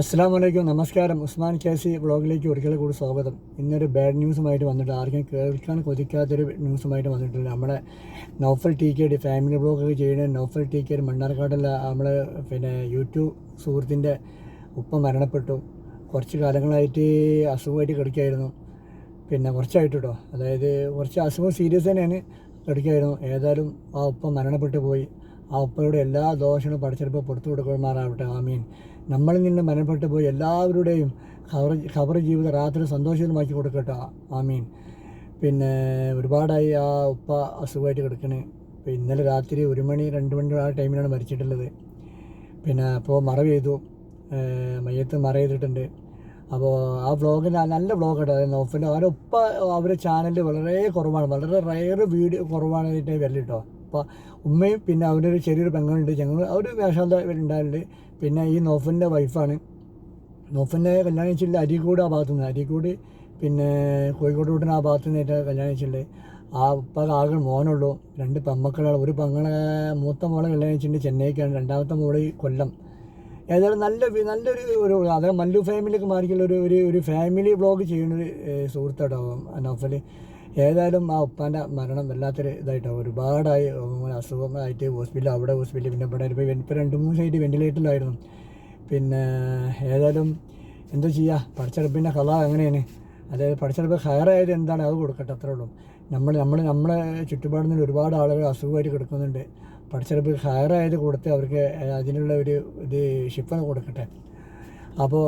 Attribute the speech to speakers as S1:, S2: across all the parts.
S1: അസ്സാം വലൈക്കും നമസ്കാരം. ഉസ്മാൻ കേസി ബ്ലോഗിലേക്ക് ഒരിക്കൽ കൂടി സ്വാഗതം. ഇന്നൊരു ബാഡ് ന്യൂസുമായിട്ട് വന്നിട്ട് ആർക്കും കേൾക്കാൻ കൊതിക്കാത്തൊരു ന്യൂസുമായിട്ട് വന്നിട്ടുണ്ട്. നമ്മുടെ Naufal T K D family ബ്ലോഗൊക്കെ ചെയ്യുന്ന നൗഫൽ ടി കെ ഡി മണ്ണാർക്കാടുള്ള നമ്മൾ പിന്നെ യൂട്യൂബ് സുഹൃത്തിന്റെ ഉപ്പ മരണപ്പെട്ടു. കുറച്ച് കാലങ്ങളായിട്ട് അസുഖമായിട്ട് കിടക്കുകയായിരുന്നു. പിന്നെ കുറച്ചായിട്ട്. കേട്ടോ അതായത് കുറച്ച് അസുഖം സീരിയസ് തന്നെയാണ് കിടക്കുകയായിരുന്നു. ഏതായാലും ആ ഉപ്പ മരണപ്പെട്ടു പോയി. ആ ഉപ്പയുടെ എല്ലാ ദോഷങ്ങളും പഠിച്ചെടുപ്പ് പുറത്തു കൊടുക്കുമാറാവട്ടെ. ആമീൻ. നമ്മളിൽ നിന്ന് മനപ്പെട്ട് പോയി എല്ലാവരുടെയും ഖബർ ഖബർ ജീവിതം രാത്രി സന്തോഷമാക്കി കൊടുക്കട്ടെ. ആമീൻ. പിന്നെ ഒരുപാടായി ആ ഉപ്പ അസുഖമായിട്ട് കിടക്കണ്. ഇപ്പോൾ ഇന്നലെ രാത്രി ഒരു മണി രണ്ട് മണി ആ ടൈമിലാണ് മരിച്ചിട്ടുള്ളത്. പിന്നെ അപ്പോൾ മറവ് ചെയ്തു മയ്യത്ത് മറ ചെയ്തിട്ടുണ്ട്. അപ്പോൾ ആ വ്ളോഗ് നല്ല വ്ളോഗ് അതായത് നോഫിന്റെ അവരൊപ്പ അവരുടെ ചാനൽ വളരെ കുറവാണ്. വളരെ റയർ വീഡിയോ കുറവാണ് അതിന്റെ വരൽ കേട്ടോ അപ്പോൾ ഉമ്മയും പിന്നെ അവന്റെ ഒരു ചെറിയൊരു പെങ്ങളുണ്ട്. ഞങ്ങൾ അവർ വേഷാന്ത ഉണ്ടായിട്ടുണ്ട് പിന്നെ ഈ നോഫിന്റെ വൈഫാണ്. നോഫിന്റെ കല്യാണം കഴിച്ചില്ല അരീക്കോട് ആ ഭാഗത്തു നിന്ന് അരീക്കോട് പിന്നെ കോഴിക്കോട് ആ ഭാഗത്തു നിന്നായിട്ട് കല്യാണം കഴിച്ചിട്ടുണ്ട് ആ ഉപ്പ ആകെ മോനുള്ളൂ. രണ്ട് പെമ്മക്കളാണ്. ഒരു പെങ്ങളെ മൂത്ത മോളെ കല്യാണം കഴിച്ചിട്ടുണ്ട് ചെന്നൈക്കാണ്. രണ്ടാമത്തെ മോൾ കൊല്ലം. ഏതായാലും നല്ല നല്ലൊരു ഒരു അതായത് മല്ലു ഫാമിലിയൊക്കെ മാറിക്കുള്ള ഒരു ഒരു ഫാമിലി വ്ളോഗ് ചെയ്യുന്നൊരു സുഹൃത്താട്ടോ നൗഫൽ ഏതായാലും ആ ഉപ്പാന്റെ മരണം വല്ലാത്തൊരു ഇതായിട്ടോ. ഒരുപാടായി. അസുഖമായിട്ട് ഹോസ്പിറ്റലിൽ അവിടെ ഹോസ്പിറ്റലിൽ പിന്നെ ഇവിടെ ഇപ്പോൾ ഇപ്പോൾ രണ്ട് മൂന്ന് സൈറ്റ് വെന്റിലേറ്ററിലായിരുന്നു പിന്നെ ഏതായാലും എന്താ ചെയ്യുക പഠിച്ചെടുപ്പിന്റെ കഥ അങ്ങനെയാണ്. അതായത് പഠിച്ചെടുപ്പ് ഹയറായത് എന്താണ്? അത് കൊടുക്കട്ടെ അത്രേ ഉള്ളൂ. നമ്മൾ നമ്മൾ നമ്മളെ ചുറ്റുപാടിൽ നിന്ന് ഒരുപാട് ആളുകൾ അസുഖമായിട്ട് കിടക്കുന്നുണ്ട്. പഠിച്ചെടുപ്പ് ഹയറായത് കൊടുത്ത് അവർക്ക് അതിനുള്ള ഒരു ഇത് ഷിഫ കൊടുക്കട്ടെ. അപ്പോൾ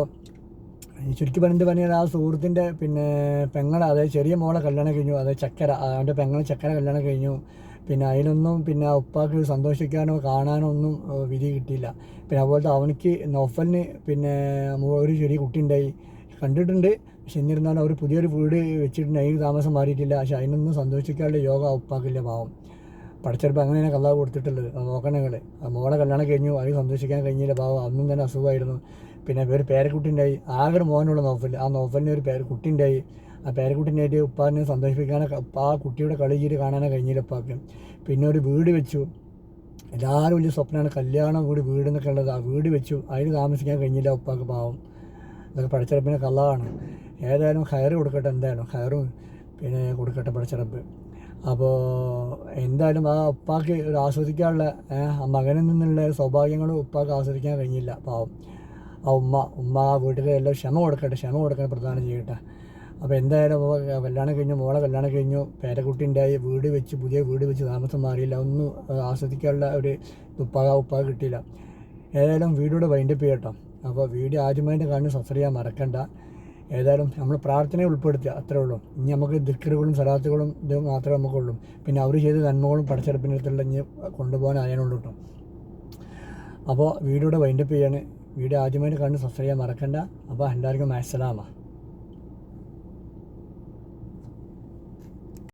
S1: ചുരുക്കി പറഞ്ഞിട്ട് പറഞ്ഞാൽ ആ സുഹൃത്തിന്റെ പിന്നെ പെങ്ങളെ അതായത് ചെറിയ മോളെ കല്യാണം കഴിഞ്ഞു അതായത് ചക്കര അവന്റെ പെങ്ങളെ ചക്കര കല്യാണം കഴിഞ്ഞു. പിന്നെ അതിനൊന്നും പിന്നെ ഉപ്പാക്ക് സന്തോഷിക്കാനോ കാണാനോ ഒന്നും വിധി കിട്ടിയില്ല. പിന്നെ അതുപോലത്തെ അവനിക്ക് നോഫലിന് പിന്നെ ഒരു ചെറിയ കുട്ടി ഉണ്ടായി കണ്ടിട്ടുണ്ട്. പക്ഷെ എന്നിരുന്നാലും അവർ പുതിയൊരു വീട് വെച്ചിട്ടുണ്ട്. അതിന് താമസം മാറിയിട്ടില്ല. പക്ഷെ അതിനൊന്നും സന്തോഷിക്കാനുള്ള യോഗ ഉപ്പാക്കില്ല പാവം. പഠിച്ചെടുപ്പ് അങ്ങനെയാണ് കല്ലാവ് കൊടുത്തിട്ടുള്ളത്. നോക്കണങ്ങളെ മോളെ കല്യാണം കഴിഞ്ഞു. അത് സന്തോഷിക്കാൻ കഴിഞ്ഞില്ല. പാവം. അന്നും തന്നെ അസുഖമായിരുന്നു. പിന്നെ ഒരു ഉണ്ടായി ആകെ ഒരു മോനുള്ള നോഫൽ ആ നോഫലിന് ഒരു പേരക്കുട്ടി ഉണ്ടായി ആ പേരക്കുട്ടിനായിട്ട് ഉപ്പാനെ ഉപ്പ ആ കുട്ടിയുടെ കളി ചെയ്ത് കാണാനോ കഴിഞ്ഞില്ല ഉപ്പാക്ക്. പിന്നെ ഒരു വീട് വെച്ചു. എല്ലാവരും വലിയ സ്വപ്നമാണ്. കല്യാണം കൂടി വീട് എന്നൊക്കെ ഉള്ളത്. ആ വീട് വെച്ചു. അതിന് താമസിക്കാൻ കഴിഞ്ഞില്ല ഉപ്പാക്ക് പാവം. അതൊക്കെ പഠിച്ചെടുപ്പിന് കള്ളാണ്. ഏതായാലും ഹയർ കൊടുക്കട്ടെ എന്തായാലും. ഹയറും പിന്നെ കൊടുക്കട്ടെ പഠിച്ചെടുപ്പ്. അപ്പോൾ എന്തായാലും ആ ഉപ്പാക്ക് ഒരു ആസ്വദിക്കാനുള്ള ആ മകനിൽ നിന്നുള്ള സൗഭാഗ്യങ്ങൾ ഉപ്പാക്ക് ആസ്വദിക്കാൻ കഴിഞ്ഞില്ല. പാവം. ആ ഉമ്മ ഉമ്മ ആ വീട്ടിലെ എല്ലാം ക്ഷമ കൊടുക്കട്ടെ ക്ഷമ കൊടുക്കാൻ പ്രധാനം ചെയ്യട്ടെ. അപ്പോൾ എന്തായാലും കല്യാണം കഴിഞ്ഞു മോളെ കല്യാണം കഴിഞ്ഞു പേരക്കുട്ടി ഉണ്ടായി വീട് വെച്ച് പുതിയ വീട് വെച്ച് താമസം മാറിയില്ല. ഒന്നും ആസ്വദിക്കാനുള്ള ഒരു ഉപ്പാക ഉപ്പാക കിട്ടിയില്ല. ഏതായാലും വീടുകൂടെ വൈൻഡപ്പ് ചെയ്യട്ടോ. അപ്പോൾ വീഡിയോ ആദ്യമായിട്ട് കാണുന്ന സബ്സ്ക്രൈബ് ചെയ്യാൻ മറക്കണ്ട. ഏതായാലും നമ്മൾ പ്രാർത്ഥനയെ ഉൾപ്പെടുത്തുക അത്രേ ഉള്ളൂ. ഇനി നമുക്ക് ദിക്കറുകളും സലാത്തുകളും ഇത് മാത്രമേ നമുക്കുള്ളൂ. പിന്നെ അവർ ചെയ്ത നന്മകളും പഠിച്ചെടുപ്പിനടുത്തുള്ള ഇനി കൊണ്ടുപോകാൻ അതിനുള്ളൂ കേട്ടോ അപ്പോൾ വീഡിയോയുടെ വൈൻഡപ്പ് ചെയ്യാണ്. വീഡിയോ ആദ്യമായിട്ട് കണ്ട് സബ്സ്ക്രൈബ് ചെയ്യാൻ മറക്കണ്ട. അപ്പോൾ എല്ലാവർക്കും അസ്സലാമ